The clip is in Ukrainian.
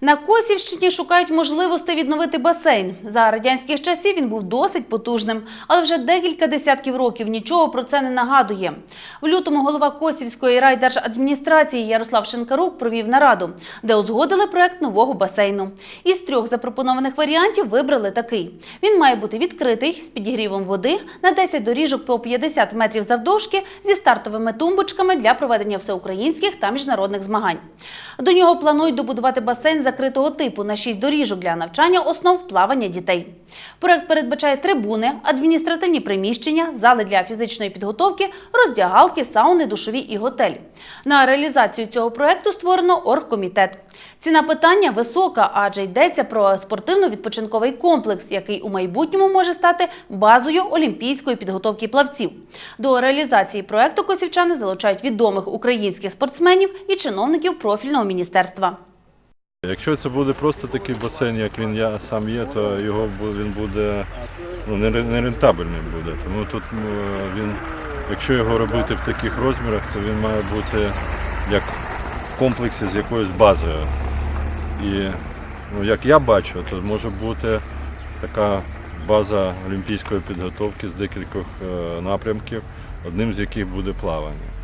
На Косівщині шукають можливості відновити басейн. За радянських часів він був досить потужним, але вже декілька десятків років нічого про це не нагадує. В лютому голова Косівської райдержадміністрації Ярослав Шинкарук провів нараду, де узгодили проект нового басейну. Із трьох запропонованих варіантів вибрали такий: він має бути відкритий з підігрівом води на 10 доріжок по 50 метрів завдовжки зі стартовими тумбочками для проведення всеукраїнських та міжнародних змагань. До нього планують добудувати басейн закритого типу на 6 доріжок для навчання основ плавання дітей. Проект передбачає трибуни, адміністративні приміщення, зали для фізичної підготовки, роздягалки, сауни, душові і готель. На реалізацію цього проекту створено оргкомітет. Ціна питання висока, адже йдеться про спортивно-відпочинковий комплекс, який у майбутньому може стати базою олімпійської підготовки плавців. До реалізації проекту косівчани залучають відомих українських спортсменів і чиновників профільного міністерства. Якщо це буде просто такий басейн, як він я сам є, то його він буде ну, не ре- буде. Тому тут він, якщо його робити в таких розмірах, то він має бути як в комплексі з якоюсь базою. І ну, як я бачу, то може бути така база олімпійської підготовки з декількох е, напрямків, одним з яких буде плавання.